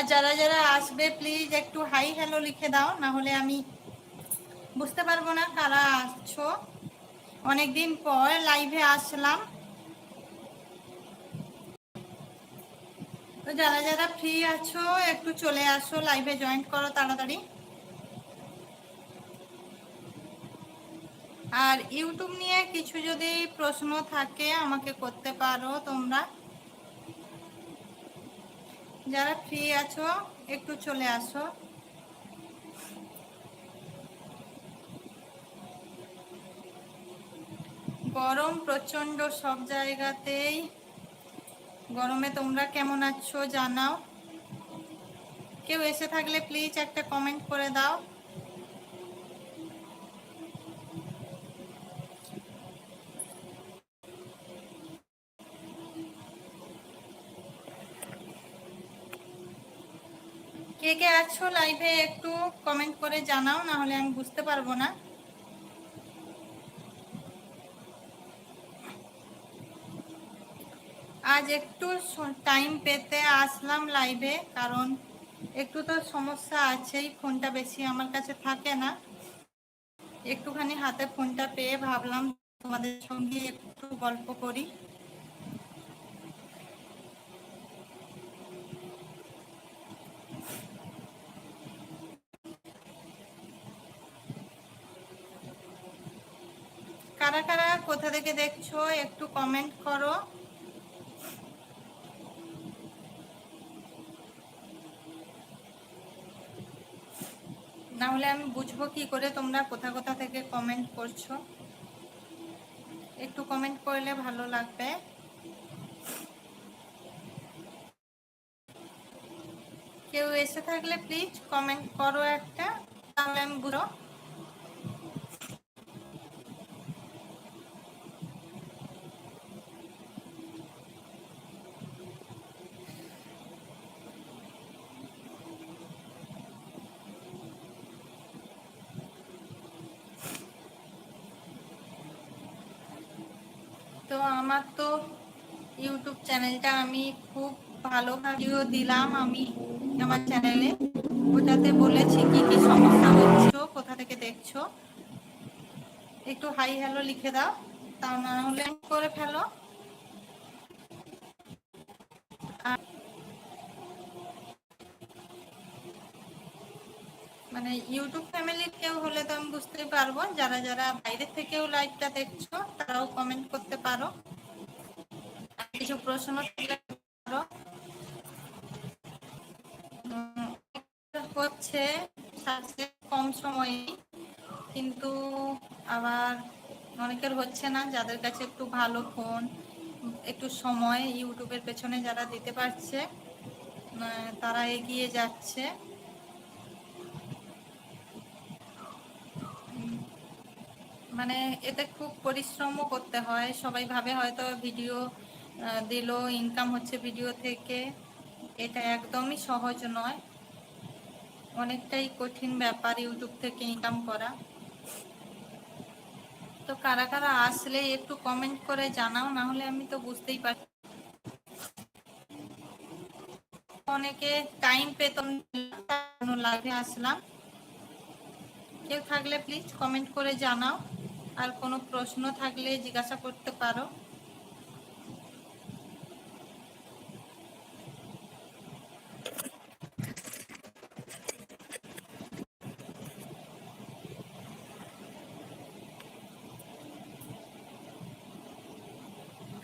আর যারা যারা আসবে প্লিজ একটু হাই হ্যালো লিখে দাও, না হলে আমি বুঝতে পারব না কারা আসছো। অনেকদিন পর লাইভে আসলাম। তো যারা যারা ফ্রি আছো, একটু চলে আসো লাইভে জয়েন করো তাড়াতাড়ি। আর ইউটিউব নিয়ে কিছু যদি প্রশ্ন থাকে আমাকে করতে পারো তোমরা। যারা ফ্রি আছো, একটু চলে আসো। গরম প্রচণ্ড সব জায়গাতেই। গরমে তোমরা কেমন আছো জানাও। কেউ এসে থাকলে প্লিজ একটা কমেন্ট করে দাও। কে কে আছো লাইভে একটু কমেন্ট করে জানাও না হলে আমি বুঝতে পারব না। আজ একটু টাইম পেতে আসলাম লাইভে কারণ একটু তো সমস্যা আছেই, ফোনটা বেশি আমার কাছে থাকে না। একটুখানি হাতে ফোনটা পেয়ে ভাবলাম তোমাদের সঙ্গে একটু গল্প করি। কারা কারা, কোথা থেকে দেখছ, একটু কমেন্ট করো। না হলে আমি বুঝব কি করে তোমরা কোথা কোথা থেকে কমেন্ট করছ। একটু কমেন্ট করলে ভালো লাগবে। কেউ এসে থাকলে প্লিজ কমেন্ট করো একটা, তাহলে আমি বুঝো তো আমার তো ইউটিউব চ্যানেলটা আমি খুব ভালো ভিডিও দিলাম আমি আমার চ্যানেলে ওটাতে বলেছি কি কি সমস্যা হচ্ছে, কোথা থেকে দেখছ? একটু হাই হ্যালো লিখে দাও, তা না হলে করে ফেলো। আর মানে ইউটিউব ফ্যামিলির কেউ হলে তো আমি বুঝতেই পারব। যারা যারা বাইরে থেকেও লাইভটা দেখছ, তারাও কমেন্ট করতে পারো। কিছু প্রশ্ন করো। হচ্ছে কম সময়ে, কিন্তু আবার অনেকের হচ্ছে না, যাদের কাছে একটু ভালো ফোন একটু সময় ইউটিউবের পেছনে যারা দিতে পারছে তারা এগিয়ে যাচ্ছে। মানে এতে খুব পরিশ্রমও করতে হয়। সবাই ভাবে হয়তো ভিডিও দিল ইনকাম হচ্ছে ভিডিও থেকে। এটা একদমই সহজ নয়। অনেকটাই কঠিন ব্যাপার ইউটিউব থেকে ইনকাম করা। তো কারা কারা আসলে একটু কমেন্ট করে জানাও না হলে আমি তো বুঝতেই পারি অনেকে টাইম পেতন লাইভে আসলাম। কেউ থাকলে প্লিজ কমেন্ট করে জানাও। আর কোনো প্রশ্ন থাকলে জিজ্ঞাসা করতে পারো।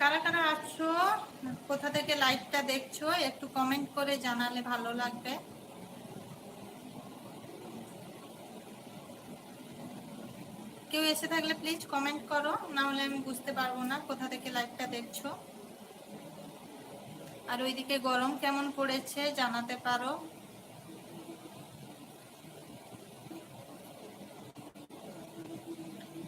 কারা কারা আছো? কোথা থেকে লাইভটা দেখছ? একটু কমেন্ট করে জানালে ভালো লাগবে। কেউ এসে থাকলে প্লিজ কমেন্ট করো না হলে আমি বুঝতে পারব না কোথা থেকে লাইভটা দেখছ। আর ওইদিকে গরম কেমন পড়েছে জানাতে পারো।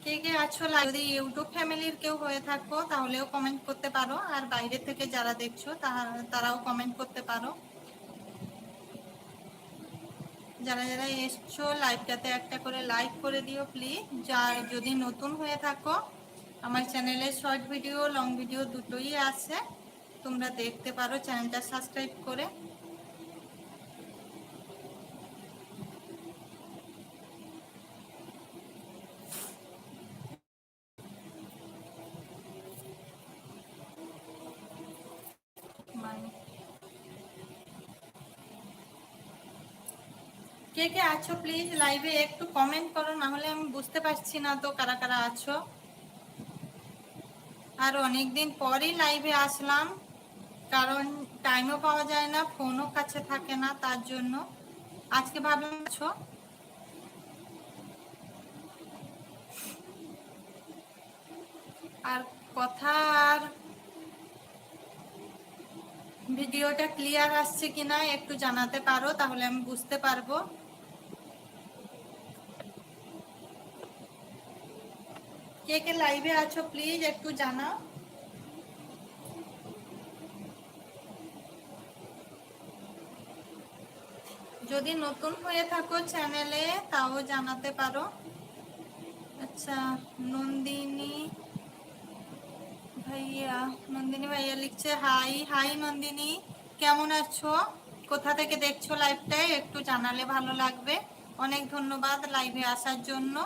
কে কে আছো যদি ইউটিউব ফ্যামিলির কেউ হয়ে থাকো, তাহলেও কমেন্ট করতে পারো। আর বাইরে থেকে যারা দেখছ তারা- তারাও কমেন্ট করতে পারো। যারা যারা এসছো লাইভটাতে একটা করে লাইক করে দিও প্লিজ যার যদি নতুন হয়ে থাকো, আমার চ্যানেলে শর্ট ভিডিও লং ভিডিও দুটোই আছে। তোমরা দেখতে পারো চ্যানেলটা সাবস্ক্রাইব করে। মানে কে কে আছো প্লিজ লাইভে একটু কমেন্ট করো না হলে আমি বুঝতে পারছি না তো কারা কারা আছো। আর অনেকদিন পরই লাইভে আসলাম, কারণ টাইমও পাওয়া যায় না ফোনও কাছে থাকে না, তার জন্য। আজকে ভাবলাম আছো? আর কথা আর ভিডিওটা ক্লিয়ার আসছে কিনা একটু জানাতে পারো, তাহলে আমি বুঝতে পারব। কে কে লাইভে আছো প্লিজ একটু জানাও। যদি নতুন হয়ে থাকো চ্যানেলে তাও জানাতে পারো। আচ্ছা নন্দিনী ভাইয়া নন্দিনী ভাইয়া লিখছে হাই হাই নন্দিনী, কেমন আছো? কোথা থেকে দেখছ লাইভটাই একটু জানালে ভালো লাগবে। অনেক ধন্যবাদ লাইভে আসার জন্য।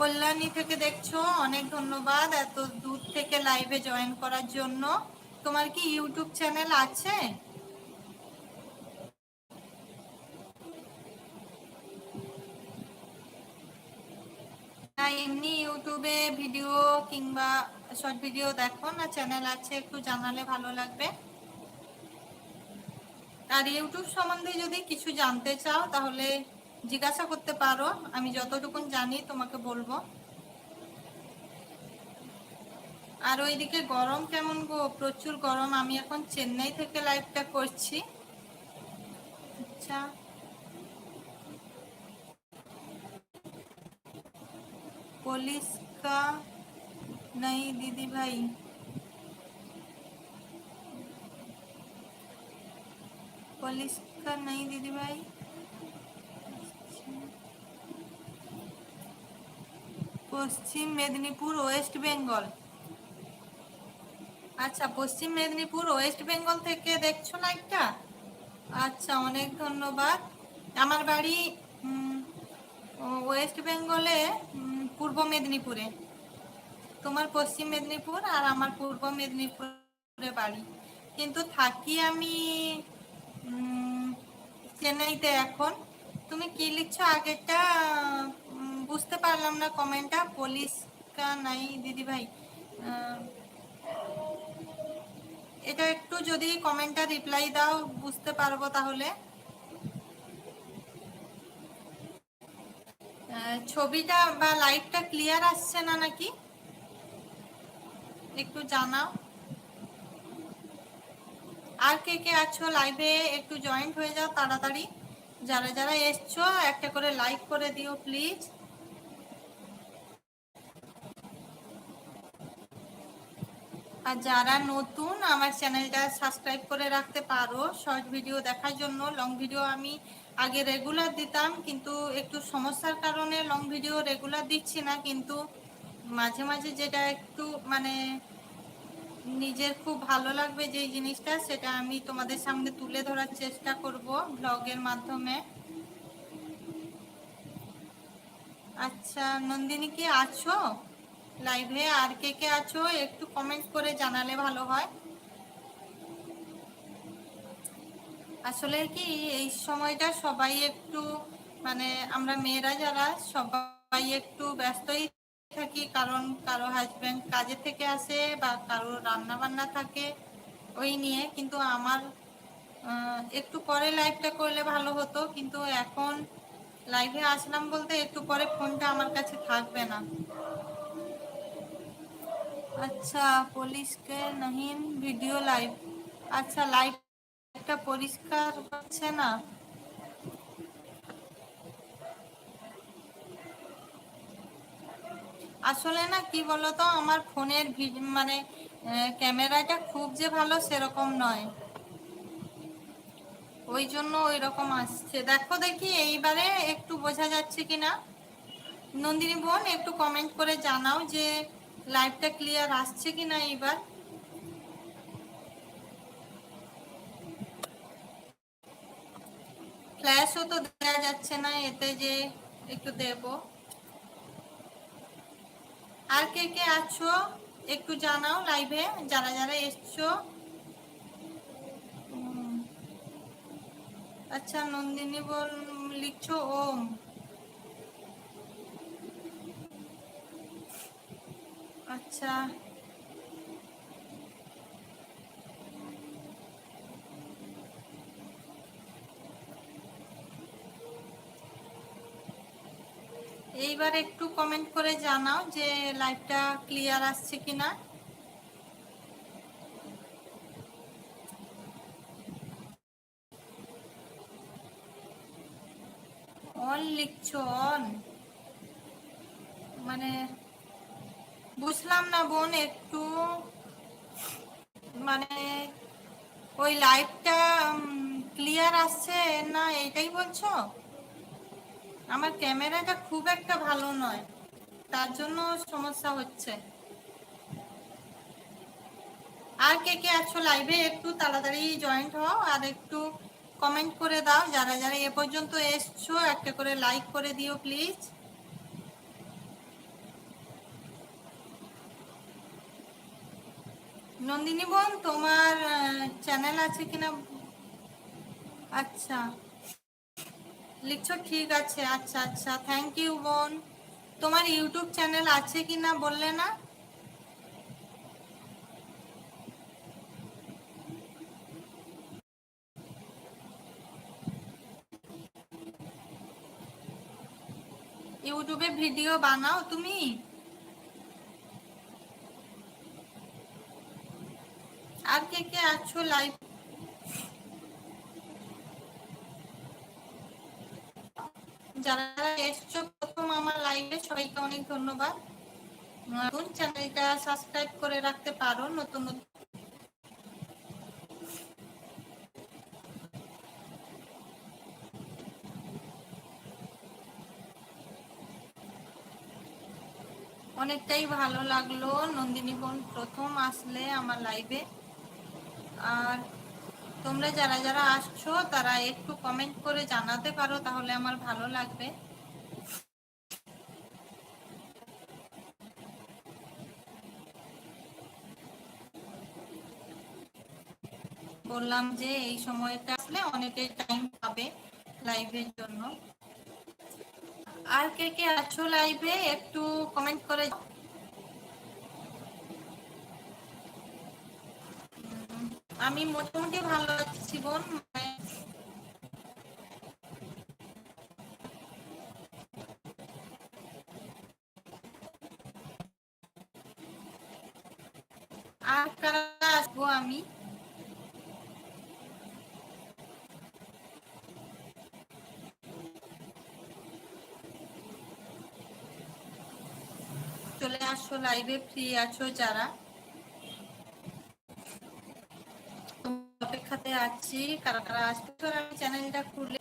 কল্যাণী থেকে দেখছ, অনেক ধন্যবাদ এত দূর থেকে লাইভে জয়েন করার জন্য। তোমার কি ইউটিউব চ্যানেল আছে? না, এমনি ইউটিউবে ভিডিও কিংবা শর্ট ভিডিও দেখো না চ্যানেল আছে, একটু জানালে ভালো লাগবে। আর ইউটিউব সম্বন্ধে যদি কিছু জানতে চাও, তাহলে জিজ্ঞাসা করতে পারো, আমি যতটুকুন জানি তোমাকে বলব। আর ওইদিকে গরম কেমন গো? প্রচুর গরম। আমি এখন চেন্নাই থেকে লাইভটা করছি। আচ্ছা। পুলিশ কা নাই দিদি ভাই। পুলিশ কা নাই দিদি ভাই। পশ্চিম মেদিনীপুর, ওয়েস্ট বেঙ্গল। আচ্ছা পশ্চিম মেদিনীপুর, ওয়েস্ট বেঙ্গল থেকে দেখছ লাইভটা আচ্ছা অনেক ধন্যবাদ। আমার বাড়ি ওয়েস্ট বেঙ্গলে পূর্ব মেদিনীপুরে। তোমার পশ্চিম মেদিনীপুর আর আমার পূর্ব মেদিনীপুরে বাড়ি। কিন্তু থাকি আমি চেন্নাইতে এখন। তুমি কি লিখছো আগেরটা? বুঝতে পারলাম না কমেন্টটা। পুলিশ কা নাই দিদি ভাই এটা একটু যদি কমেন্টটা রিপ্লাই দাও, বুঝতে পারব তাহলে। ছবিটা বা লাইটটা ক্লিয়ার আসছে না নাকি? একটু জানাও। আর কে কে আছো লাইভে একটু জয়েন্ট হয়ে যাও তাড়াতাড়ি। যারা যারা এসছো, একটা করে লাইক করে দিও প্লিজ আর যারা নতুন, আমার চ্যানেলটা সাবস্ক্রাইব করে রাখতে পারো। শর্ট ভিডিও দেখার জন্য, লং ভিডিও আমি আগে রেগুলার দিতাম, কিন্তু একটু সমস্যার কারণে লং ভিডিও রেগুলার দিচ্ছি না, কিন্তু মাঝে মাঝে যেটা একটু মানে নিজের খুব ভালো লাগবে যে জিনিসটা, সেটা আমি তোমাদের সামনে তুলে ধরার চেষ্টা করব ব্লগের মাধ্যমে। আচ্ছা নন্দিনী কি আছো? লাইভে আর কে কে আছো একটু কমেন্ট করে জানালে ভালো হয়। আসলে কি এই সময়টা সবাই একটু মানে আমরা মেয়েরা যারা সবাই একটু ব্যস্তই থাকি, কারণ কারও হাজব্যান্ড কাজে থেকে আসে বা কারও রান্না বান্না থাকে ওই নিয়ে। কিন্তু আমার একটু পরে লাইভটা করলে ভালো হতো, কিন্তু এখন লাইভে আসলাম বলতে একটু পরে ফোনটা আমার কাছে থাকবে না। আচ্ছা পুলিশকে নহিন ভিডিও লাইভ। আচ্ছা লাইভ একটা পরিষ্কার হচ্ছে না। আসলে না, কি বলতো, আমার ফোনের মানে ক্যামেরাটা খুব যে ভালো সেরকম নয়। ওই জন্য ওই রকম আসছে। দেখো দেখি, এইবারে একটু বোঝা যাচ্ছে কিনা। নন্দিনী বোন, একটু কমেন্ট করে জানাও যে লাইভটা ক্লিয়ার আসছে কি না এইবার? ফ্ল্যাশও তো দেওয়া যাচ্ছে না, এতে যে একটু দেব। আর কে কে আছো? একটু জানাও লাইভে যারা যারা এসছো। আচ্ছা নন্দিনী বল, লিখছো ওম। আচ্ছা। এইবার একটু কমেন্ট করে জানাও যে লাইভটা ক্লিয়ার আসছে কিনা। অন লিখছো অন মানে বুঝলাম না বোন, একটু মানে ওই লাইভটা ক্লিয়ার আসছে না এটাই বলছো? আমার ক্যামেরাটা খুব একটা ভালো নয়, তার জন্য সমস্যা হচ্ছে। আর কে কে আছো লাইভে একটু তাড়াতাড়ি জয়েন্ট হও, আর একটু কমেন্ট করে দাও। যারা যারা এ পর্যন্ত এসছো, একটা করে লাইক করে দিও প্লিজ নন্দিনী বোন, তোমার চ্যানেল আছে কিনা? আচ্ছা। লিখছো? ঠিক আছে। আচ্ছা আচ্ছা। থ্যাংক ইউ বোন। তোমার ইউটিউব চ্যানেল আছে কিনা বললে না? ইউটিউবে ভিডিও বানাও তুমি? আর কে কে আছো লাইভ যারা এসছো প্রথম আমার লাইভে সবাইকে অনেক ধন্যবাদ। নতুন চ্যানেলটা সাবস্ক্রাইব করে রাখতে পারো, নতুন নতুন। অনেকটাই ভালো লাগল, নন্দিনী বোন প্রথম আসলে আমার লাইভে আর তোমরা যারা যারা আসছো, তারা একটু কমেন্ট করে জানাতে পারো, তাহলে আমার ভালো লাগবে। বললাম যে এই সময়টা আসলে অনেকেই টাইম পাবে লাইভের জন্য। আর কে কে আছো লাইভে একটু কমেন্ট করে আমি মোটামুটি ভালো আছি বোন মানে আর কারা আসব আমি? চলে আসো লাইভে ফ্রি আছো যারা। আছি। কারা কারা আসতে আমি চ্যানেলটা খুলে